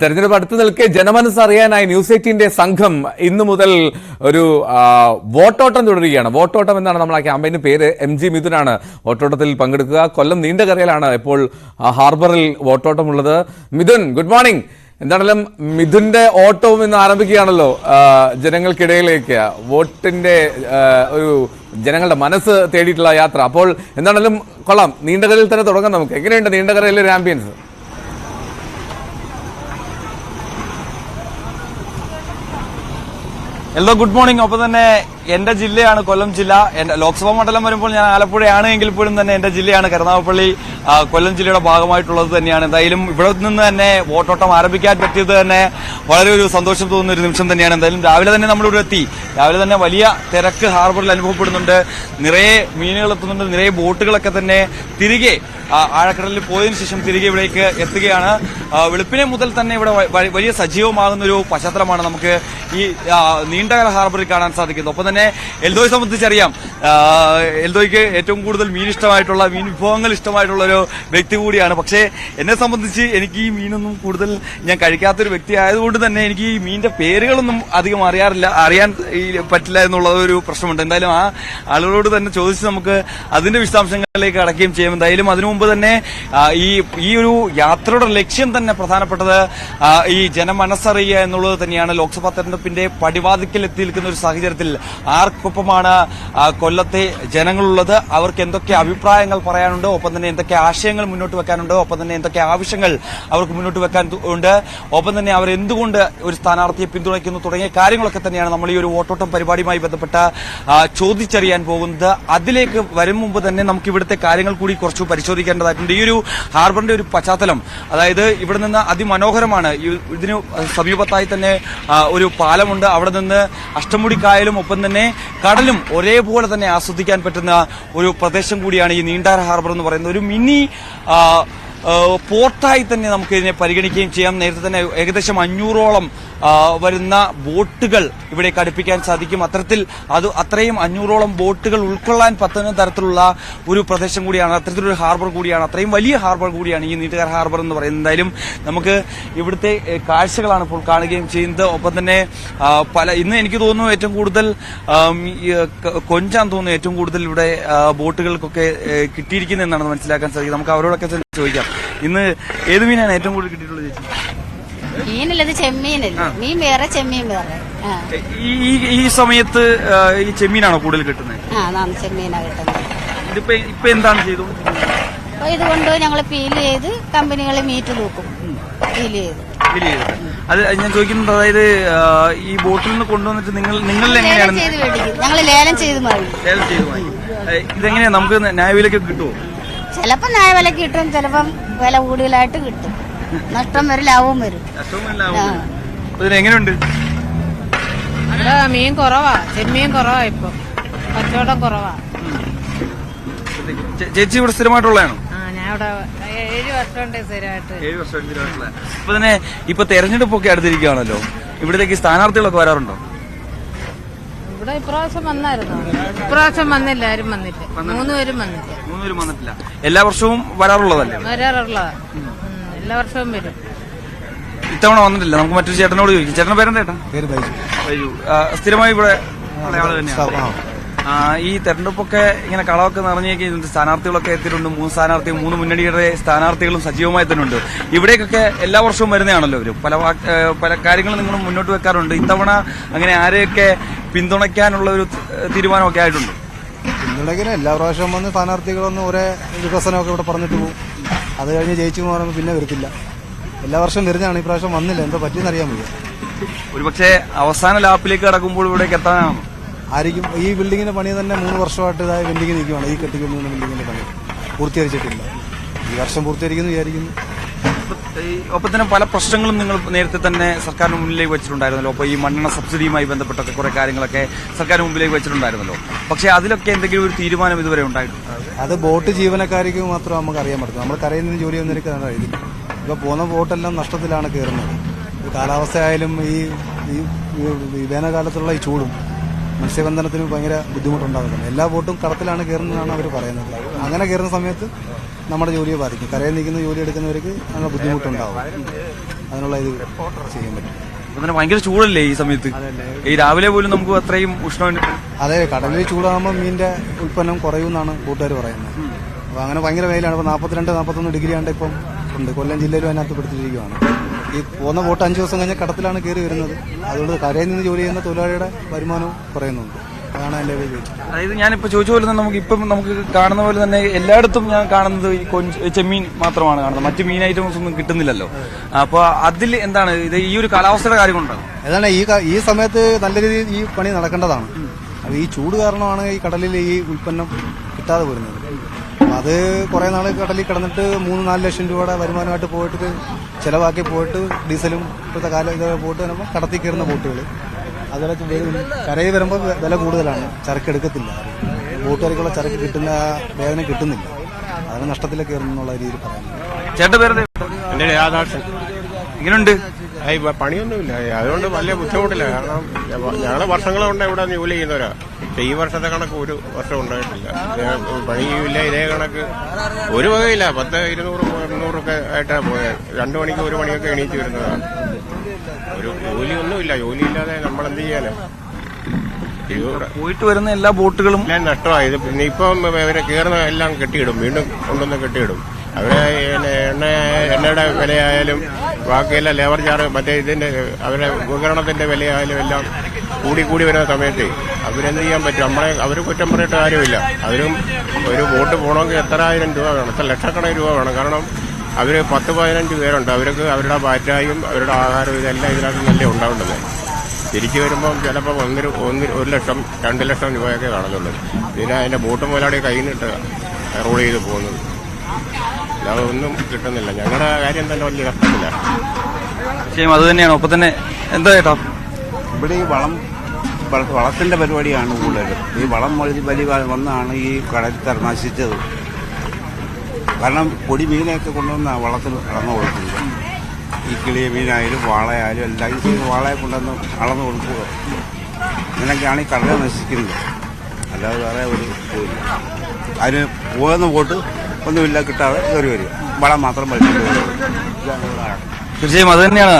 തെരഞ്ഞെടുപ്പ് അടുത്ത് നിൽക്കെ ജനമനസ് അറിയാനായി ന്യൂസ് എയ്റ്റീന്റെ സംഘം ഇന്നു മുതൽ ഒരു വോട്ടോട്ടം തുടരുകയാണ്. വോട്ടോട്ടം എന്നാണ് നമ്മൾ ആ ക്യാമ്പയിന് പേര്. എം ജി മിഥുനാണ് വോട്ടോട്ടത്തിൽ പങ്കെടുക്കുക. കൊല്ലം നീണ്ടകരയിലാണ് ഇപ്പോൾ ഹാർബറിൽ വോട്ടോട്ടം ഉള്ളത് മിഥുൻ ഗുഡ് മോർണിംഗ്. എന്താണെങ്കിലും മിഥുന്റെ ഓട്ടവും ഇന്ന് ആരംഭിക്കുകയാണല്ലോ ജനങ്ങൾക്കിടയിലേക്ക്. വോട്ടിന്റെ ഒരു ജനങ്ങളുടെ മനസ്സ് തേടിയിട്ടുള്ള യാത്ര. അപ്പോൾ എന്താണെങ്കിലും കൊള്ളാം. നീണ്ടകരയിൽ തന്നെ തുടങ്ങാം നമുക്ക്. എങ്ങനെയുണ്ട് നീണ്ടകരയിലെ ഒരു ആംബിയൻസ് എല്ലോ ഗുഡ് മോർണിംഗ്. ഒപ്പം തന്നെ എന്റെ ജില്ലയാണ് കൊല്ലം ജില്ല. എന്റെ ലോക്സഭാ മണ്ഡലം വരുമ്പോൾ ഞാൻ ആലപ്പുഴയാണ് എങ്കിൽ പോലും തന്നെ എന്റെ ജില്ലയാണ് കരുനാഗപ്പള്ളി. കൊല്ലം ജില്ലയുടെ ഭാഗമായിട്ടുള്ളത് തന്നെയാണ്. എന്തായാലും ഇവിടെ നിന്ന് തന്നെ വോട്ടോട്ടം ആരംഭിക്കാൻ പറ്റിയത് തന്നെ വളരെ ഒരു സന്തോഷം തോന്നുന്ന ഒരു നിമിഷം തന്നെയാണ്. എന്തായാലും രാവിലെ തന്നെ നമ്മൾ ഇവിടെ എത്തി. രാവിലെ തന്നെ വലിയ തിരക്ക് ഹാർബറിൽ അനുഭവപ്പെടുന്നുണ്ട്. നിറയെ മീനുകൾ എത്തുന്നുണ്ട്. നിറയെ ബോട്ടുകളൊക്കെ തന്നെ തിരികെ ആഴക്കടലിൽ പോയതിനു ശേഷം തിരികെ ഇവിടേക്ക് എത്തുകയാണ്. വെളുപ്പിനെ മുതൽ തന്നെ ഇവിടെ വലിയ സജീവമാകുന്ന ഒരു പശ്ചാത്തലമാണ് നമുക്ക് ഈ നീണ്ടകര ഹാർബറിൽ കാണാൻ സാധിക്കുന്നത് ഒപ്പം തന്നെ എൽദോയെ സംബന്ധിച്ചറിയാം എൽദോയ്ക്ക് ഏറ്റവും കൂടുതൽ മീൻ ഇഷ്ടമായിട്ടുള്ള മീൻ വിഭവങ്ങൾ ഇഷ്ടമായിട്ടുള്ള ഒരു വ്യക്തി കൂടിയാണ്. പക്ഷേ എന്നെ സംബന്ധിച്ച് എനിക്ക് ഈ മീനൊന്നും കൂടുതൽ ഞാൻ കഴിക്കാത്തൊരു വ്യക്തി ആയതുകൊണ്ട് തന്നെ എനിക്ക് ഈ മീനിന്റെ പേരുകളൊന്നും അധികം അറിയാറില്ല അറിയാൻ പറ്റില്ല എന്നുള്ള ഒരു പ്രശ്നമുണ്ട്. എന്തായാലും ആ ആളുകളോട് തന്നെ ചോദിച്ച് നമുക്ക് അതിന്റെ വിശദാംശങ്ങളിലേക്ക് അടക്കുകയും ചെയ്യും. എന്തായാലും അതിനു മുമ്പ് തന്നെ ഈ ഈ ഒരു യാത്രയുടെ ലക്ഷ്യം തന്നെ പ്രധാനപ്പെട്ടത് ഈ ജനമനസ്സറിയുക എന്നുള്ളത് തന്നെയാണ്. ലോക്സഭാ തെരഞ്ഞെടുപ്പിന്റെ പടിവാതിക്കൽ എത്തി നിൽക്കുന്ന ഒരു സാഹചര്യത്തിൽ ആർക്കൊപ്പമാണ് കൊല്ലത്തെ ജനങ്ങളുള്ളത്? അവർക്ക് എന്തൊക്കെ അഭിപ്രായങ്ങൾ പറയാനുണ്ട്? ഒപ്പം തന്നെ എന്തൊക്കെ ആശയങ്ങൾ മുന്നോട്ട് വെക്കാനുണ്ട്? ഒപ്പം തന്നെ എന്തൊക്കെ ആവശ്യങ്ങൾ അവർക്ക് മുന്നോട്ട് വെക്കാൻ ഉണ്ട്? ഒപ്പം തന്നെ അവർ എന്തുകൊണ്ട് ഒരു സ്ഥാനാർത്ഥിയെ പിന്തുണയ്ക്കുന്നു? തുടങ്ങിയ കാര്യങ്ങളൊക്കെ തന്നെയാണ് നമ്മൾ ഈ ഒരു വോട്ടോട്ടം പരിപാടിയുമായി ബന്ധപ്പെട്ട ചോദിച്ചറിയാൻ പോകുന്നത്. അതിലേക്ക് വരും മുമ്പ് തന്നെ നമുക്ക് ഇവിടുത്തെ കാര്യങ്ങൾ കൂടി കുറച്ച് പരിശോധിക്കേണ്ടതായിട്ടുണ്ട്. ഈ ഒരു ഹാർബറിന്റെ ഒരു പശ്ചാത്തലം അതായത് ഇവിടെ നിന്ന് അതിമനോഹരമാണ്. ഇതിന് സമീപത്തായി തന്നെ ഒരു പാലമുണ്ട്. അവിടെ നിന്ന് അഷ്ടമുടി കായലും ഒപ്പം തന്നെ കടലും ഒരേപോലെ തന്നെ ആസ്വദിക്കാൻ പറ്റുന്ന ഒരു പ്രദേശം കൂടിയാണ് ഈ നീണ്ടാര ഹാർബർ എന്ന് പറയുന്നത്. ഒരു മിനി പോർട്ടായി തന്നെ നമുക്ക് ഇതിനെ പരിഗണിക്കുകയും ചെയ്യാം. നേരത്തെ തന്നെ ഏകദേശം അഞ്ഞൂറോളം വരുന്ന ബോട്ടുകൾ ഇവിടെ അടുപ്പിക്കാൻ സാധിക്കും. അത്തരത്തിൽ അത് അത്രയും അഞ്ഞൂറോളം ബോട്ടുകൾ ഉൾക്കൊള്ളാൻ പറ്റുന്ന തരത്തിലുള്ള ഒരു പ്രദേശം കൂടിയാണ് അത്തരത്തിലൊരു ഹാർബർ കൂടിയാണ് അത്രയും വലിയ ഹാർബർ കൂടിയാണ് ഈ നീട്ടുകാർ ഹാർബർ എന്ന് പറയുന്നത്. എന്തായാലും നമുക്ക് ഇവിടുത്തെ കാഴ്ചകളാണ് ഇപ്പോൾ കാണുകയും ചെയ്യുന്നത്. ഒപ്പം തന്നെ പല ഇന്ന് എനിക്ക് തോന്നുന്നു ഏറ്റവും കൂടുതൽ കൊഞ്ചാൻ തോന്നുന്നു ഏറ്റവും കൂടുതൽ ഇവിടെ ബോട്ടുകൾക്കൊക്കെ കിട്ടിയിരിക്കുന്നതെന്നാണ് മനസ്സിലാക്കാൻ സാധിക്കും നമുക്ക് അവരോടൊക്കെ ചോദിക്കാം. ഇന്ന് ഏത് മീനാണ് ഏറ്റവും കൂടുതൽ കിട്ടിയിട്ടുള്ളത് ചേച്ചി? മീനല്ലത് ചെമ്മീനല്ല. മീൻ വേറെ ചെമ്മീൻ വേറെ. ഈ സമയത്ത് ഈ ചെമ്മീനാണോ കൂടുതൽ കിട്ടുന്നത്? ആ ചെമ്മീനാ കിട്ടുന്നത്. ഇതിപ്പോ ഇപ്പൊ എന്താണ് ചെയ്തു? അപ്പൊ ഇതുകൊണ്ട് ഞങ്ങൾ പീൽ ചെയ്ത് കമ്പനികളെ മീറ്റ് നോക്കും ചെയ്ത്. അത് ഞാൻ ചോദിക്കുന്നത് അതായത് ഈ ബോട്ടിൽ നിന്ന് കൊണ്ടുവന്നിട്ട് നിങ്ങൾ നിങ്ങൾ എങ്ങനെയാണ് ഞങ്ങൾ ലേലം ചെയ്ത് ലേലം ചെയ്ത് വാങ്ങി ഇതെങ്ങനെയാ? നമുക്ക് ന്യായവിലൊക്കെ കിട്ടുമോ ചിലപ്പം ന്യായ വില കിട്ടും ചിലപ്പം വില കൂടുതലായിട്ട് കിട്ടും. നഷ്ടം വരും ലാഭവും വരും. എങ്ങനെയുണ്ട്? ഇവിടെ മീൻ കുറവാ. ചെമ്മീൻ കുറവാ ഇപ്പൊ. കച്ചവടം കുറവാ. ചേച്ചി ഇവിടെ സ്ഥിരമായിട്ടുള്ളതാണോ? ഇപ്പൊ തന്നെ ഇപ്പൊ തെരഞ്ഞെടുപ്പൊക്കെ അടുത്തിരിക്കുകയാണല്ലോ. ഇവിടത്തേക്ക് സ്ഥാനാർത്ഥികളൊക്കെ വരാറുണ്ടോ? ഇവിടെ ഇപ്രാവശ്യം വന്നായിരുന്നു. ഇപ്രാവശ്യം വന്നില്ല ആരും വന്നില്ല. മൂന്ന് പേരും വന്നില്ല. മൂന്നുപേരും വന്നിട്ടില്ല. എല്ലാ വർഷവും വരാറുള്ളതല്ലേ? വരാറുള്ളതാ എല്ലാ വർഷവും വരും. ഇത്തവണ വന്നിട്ടില്ല. നമുക്ക് മറ്റൊരു ചേട്ടനോട് ചോദിക്കും. ചേട്ടൻ പേരെന്താ ചേട്ടാ? പേര് ബൈജു. വൈജു സ്ഥിരമായി ഇവിടെ ആൾ തന്നെയാണ് ഈ തെരഞ്ഞെടുപ്പൊക്കെ ഇങ്ങനെ കളമൊക്കെ നിറഞ്ഞേക്ക് സ്ഥാനാർത്ഥികളൊക്കെ എത്തിയിട്ടുണ്ട്. മൂന്ന് സ്ഥാനാർത്ഥി മൂന്ന് മുന്നണിയുടെ സ്ഥാനാർത്ഥികളും സജീവമായി തന്നെ ഉണ്ട് ഇവിടേക്കൊക്കെ എല്ലാ വർഷവും വരുന്നതാണല്ലോ ഇവർ. പല പല കാര്യങ്ങളും നിങ്ങൾ മുന്നോട്ട് വെക്കാറുണ്ട്. ഇത്തവണ അങ്ങനെ ആരെയൊക്കെ പിന്തുണയ്ക്കാനുള്ള ഒരു തീരുമാനമൊക്കെ ആയിട്ടുണ്ട്. പിന്തുണയ്ക്കുന്ന എല്ലാ പ്രാവശ്യവും വന്ന് സ്ഥാനാർത്ഥികളൊന്ന് ഒരേ വികസനമൊക്കെ ഇവിടെ പറഞ്ഞിട്ട് പോകും. അത് കഴിഞ്ഞ് ജയിച്ചു എന്ന് പറയുമ്പോൾ പിന്നെ വരത്തില്ല. എല്ലാ വർഷവും വരുന്നതാണ്. ഈ പ്രാവശ്യം വന്നില്ല. എന്താ പറ്റിയെന്ന് അറിയാൻ വയ്യ. ഒരുപക്ഷെ അവസാന ലാപ്പിലേക്ക് കടക്കുമ്പോൾ ഇവിടേക്ക് എത്താനാണ്? ആയിരിക്കും. ഈ ബിൽഡിങ്ങിന്റെ പണി തന്നെ മൂന്ന് വർഷമായിട്ട് ഇതായ ബിൽഡിംഗ് നിൽക്കുകയാണ് ഈ കെട്ടിക്കൊണ്ടുവന്ന ബിൽഡിങ്ങിന്റെ പണി പൂർത്തീകരിച്ചിട്ടില്ല. ഈ വർഷം പൂർത്തീകരിക്കുന്നു വിചാരിക്കുന്നു. ഒപ്പം തന്നെ പല പ്രശ്നങ്ങളും നിങ്ങൾ നേരത്തെ തന്നെ സർക്കാരിന് മുന്നിലേക്ക് വെച്ചിട്ടുണ്ടായിരുന്നല്ലോ. അപ്പോൾ ഈ മണ്ണെണ്ണ സബ്സിഡിയുമായി ബന്ധപ്പെട്ട കുറെ കാര്യങ്ങളൊക്കെ സർക്കാരിന് മുമ്പിലേക്ക് വെച്ചിട്ടുണ്ടായിരുന്നല്ലോ. പക്ഷേ അതിലൊക്കെ എന്തെങ്കിലും ഒരു തീരുമാനം ഇതുവരെ ഉണ്ടായിട്ടുണ്ട്? അത് ബോട്ട് ജീവനക്കാർക്ക് മാത്രം നമുക്ക് അറിയാൻ പറ്റും നമ്മൾ കരയിൽ ജോലി വന്നിരിക്കുന്നതാണ് ഇപ്പൊ പോകുന്ന ബോട്ടെല്ലാം നഷ്ടത്തിലാണ് കയറുന്നത് ഈ കാലാവസ്ഥയായാലും ഈ ഈ ഈ വേനൽക്കാലത്തുള്ള ഈ ചൂടും മത്സ്യബന്ധനത്തിന് ഭയങ്കര ബുദ്ധിമുട്ടുണ്ടാകുന്നുണ്ട്. എല്ലാ ബോട്ടും കടത്തിലാണ് കയറുന്നതെന്നാണ് അവർ പറയുന്നത്. അങ്ങനെ കയറുന്ന സമയത്ത് നമ്മുടെ ജോലിയെ ബാധിക്കും. കരയിൽ നിൽക്കുന്ന ജോലി എടുക്കുന്നവർക്ക് അങ്ങനെ ബുദ്ധിമുട്ടുണ്ടാവും. അതിനുള്ള ഇത് ചെയ്യാൻ പറ്റും. ഭയങ്കര ചൂടല്ലേ ഈ സമയത്ത്? ഈ രാവിലെ പോലും നമുക്ക് അത്രയും ഉഷ്ണം അതെ കടലിൽ ചൂടാകുമ്പോൾ മീനിന്റെ ഉൽപ്പന്നം കുറയുമെന്നാണ് കൂട്ടുകാർ പറയുന്നത്. അപ്പൊ അങ്ങനെ ഭയങ്കര വെയിലാണ്. ഇപ്പൊ നാൽപ്പത്തിരണ്ട് നാൽപ്പത്തൊന്ന് ഡിഗ്രി ആണ് ഇപ്പം ഉണ്ട്. കൊല്ലം ജില്ലയിലും അതിനകത്ത് പിടിച്ചിരിക്കുകയാണ് ഈ പോകുന്ന ബോട്ട് അഞ്ച് ദിവസം കഴിഞ്ഞാൽ കടത്തിലാണ് കയറി വരുന്നത്. അതുകൊണ്ട് കരയിൽ നിന്ന് ജോലി ചെയ്യുന്ന തൊഴിലാളിയുടെ വരുമാനവും കുറയുന്നുണ്ട്. അതായത് ഞാനിപ്പോ ചോദിച്ച പോലെ തന്നെ നമുക്ക് ഇപ്പം നമുക്ക് കാണുന്ന പോലെ തന്നെ എല്ലായിടത്തും ഞാൻ കാണുന്നത് ഈ കൊഞ്ച് ചെമ്മീൻ മാത്രമാണ് കാണുന്നത്. മറ്റു മീൻ ഐറ്റംസ് ഒന്നും കിട്ടുന്നില്ലല്ലോ. അപ്പൊ അതിൽ എന്താണ് ഇത് ഈ ഒരു കാലാവസ്ഥയുടെ കാര്യം കൊണ്ടാണ്. ഏതാണ് ഈ ഈ സമയത്ത് നല്ല രീതിയിൽ ഈ പണി നടക്കേണ്ടതാണ്. അത് ഈ ചൂട് കാരണമാണ് ഈ കടലിൽ ഈ ഉൽപ്പന്നം കിട്ടാതെ വരുന്നത് അത് കുറേ നാൾ കടലിൽ കിടന്നിട്ട് മൂന്ന് നാല് ലക്ഷം രൂപയുടെ വരുമാനമായിട്ട് പോയിട്ട് ചിലവാക്കി പോയിട്ട് ഡീസലും ഇപ്പോഴത്തെ കാലം ഇതൊക്കെ പോയിട്ട് വരുമ്പോൾ കടത്തി കയറുന്ന ബോട്ടുകൾ അതുപോലെ കരയിൽ വരുമ്പോൾ വില കൂടുതലാണ്. ചരക്ക് എടുക്കത്തില്ല. ബോട്ടുകാർക്കുള്ള ചരക്ക് കിട്ടുന്ന ആ വേദന കിട്ടുന്നില്ല. അതിന് നഷ്ടത്തിലേക്ക് കയറുന്നുള്ള രീതിയിൽ പറയുന്നത് ചേട്ടൻ പേര് എന്റെ രാധാകൃഷ്ണൻ ഇങ്ങനെയുണ്ട് ഏയ് പണിയൊന്നുമില്ല. അതുകൊണ്ട് വലിയ ബുദ്ധിമുട്ടില്ല. കാരണം ഞങ്ങൾ വർഷങ്ങളുണ്ട് കൊണ്ട് ഇവിടെ ജോലി ചെയ്യുന്നവരാ. ഈ വർഷത്തെ കണക്ക് ഒരു വർഷം ഉണ്ടായിട്ടില്ല. പണി പണിയുമില്ല. ഇതേ കണക്ക് ഒരു വകയില്ല. പത്ത് ഇരുന്നൂറ് മുന്നൂറൊക്കെ ആയിട്ടാണ് പോയത് രണ്ടു മണിക്ക് ഒരു മണിയൊക്കെ എണീറ്റ് വരുന്നതാണ് ഒരു ജോലി ഇല്ലാതെ നമ്മൾ എന്ത് ചെയ്യാനാ പോയിട്ട് വരുന്ന എല്ലാ ബോട്ടുകളും എല്ലാം നഷ്ടമായി. ഇത് പിന്നെ ഇപ്പം ഇവരെ കയറുന്ന എല്ലാം കെട്ടിയിടും. വീണ്ടും കൊണ്ടുവന്ന് കെട്ടിയിടും. അവരെ എണ്ണ എണ്ണയുടെ വിലയായാലും ബാക്കിയെല്ലാം ലേബർ ചാർജ് മറ്റേ ഇതിന്റെ അവരെ ഉപകരണത്തിന്റെ വിലയായാലും എല്ലാം കൂടി കൂടി വരുന്ന സമയത്ത് അവരെന്ത് ചെയ്യാൻ പറ്റും? നമ്മളെ അവർ കുറ്റം പറഞ്ഞിട്ട് കാര്യമില്ല. അവരും ഒരു ബോട്ട് പോകണമെങ്കിൽ എത്രായിരം രൂപ വേണം? എത്ര ലക്ഷക്കണക്കിന് രൂപ വേണം? കാരണം അവർ പത്ത് പതിനഞ്ച് പേരുണ്ട്. അവർക്ക് അവരുടെ ബാറ്റായും അവരുടെ ആഹാരവും ഇതെല്ലാം ഇതിനകത്ത് നല്ല ഉണ്ടാവേണ്ടത് തിരിച്ചു വരുമ്പോൾ ചിലപ്പോൾ ഒന്നര ഒന്ന് ഒരു ലക്ഷം രണ്ട് ലക്ഷം രൂപയൊക്കെ കാണുന്നുള്ളൂ പിന്നെ അതിന്റെ ബോട്ട് മുതലാളി കയ്യിൽ നിന്നിട്ട് റോൾ ചെയ്ത് പോകുന്നത് അതൊന്നും ഒന്നും കിട്ടുന്നില്ല. ഞങ്ങളുടെ കാര്യം തന്നെ വലിയ കഷ്ടത്തില്ല വിഷയം അത് തന്നെയാണ്. ഒപ്പം തന്നെ എന്താ ചേട്ടാ? ഇവിടെ ഈ വളം വള- വളത്തിന്റെ പരിപാടിയാണ് കൂടുതലും. ഈ വളം വലിയ വലി വന്നാണ് ഈ കടൽ നശിച്ചത് കാരണം പൊടി മീനൊക്കെ കൊണ്ടുവന്ന വളത്തിൽ അളന്നു കൊടുക്കുന്നത് ഈ കിളിയ മീനായാലും വാളയായാലും എല്ലാം ഈ വാളയെ കൊണ്ടുവന്ന് അളന്നു കൊടുക്കുക. ഇങ്ങനെയൊക്കെയാണ് ഈ കടല നശിക്കുന്നത്. അല്ലാതെ വേറെ ഒരു ഇതുമില്ല. അതിന് പോകുന്ന പോട്ട് ഒന്നുമില്ല കിട്ടാതെ കയറി വരിക. വളം മാത്രം വലിച്ചു തീർച്ചയായും അത് തന്നെയാണ്